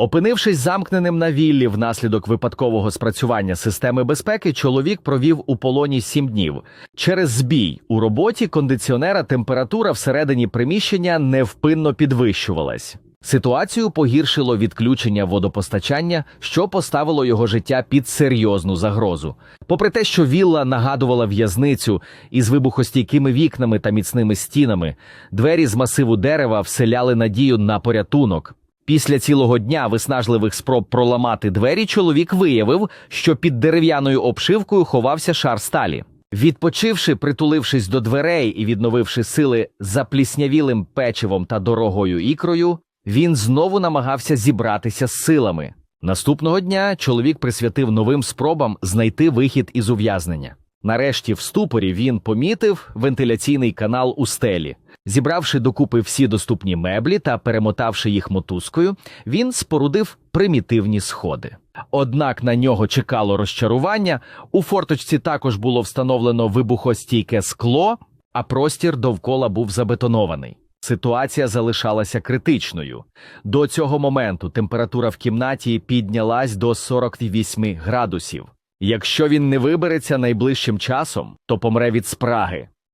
Опинившись замкненим на віллі внаслідок випадкового спрацювання системи безпеки, чоловік провів у полоні сім днів. Через збій у роботі кондиціонера температура всередині приміщення невпинно підвищувалась. Ситуацію погіршило відключення водопостачання, що поставило його життя під серйозну загрозу. Попри те, що вілла нагадувала в'язницю із вибухостійкими вікнами та міцними стінами, двері з масиву дерева вселяли надію на порятунок. Після цілого дня виснажливих спроб проламати двері чоловік виявив, що під дерев'яною обшивкою ховався шар сталі. Відпочивши, притулившись до дверей і відновивши сили запліснявілим печивом та дорогою ікрою, він знову намагався зібратися з силами. Наступного дня чоловік присвятив новим спробам знайти вихід із ув'язнення. Нарешті, в ступорі, він помітив вентиляційний канал у стелі. Зібравши докупи всі доступні меблі та перемотавши їх мотузкою, він спорудив примітивні сходи. Однак на нього чекало розчарування. У форточці також було встановлено вибухостійке скло, а простір довкола був забетонований. Ситуація залишалася критичною. До цього моменту температура в кімнаті піднялась до 48 градусів. Якщо він не вибереться найближчим часом, то помре від спраги.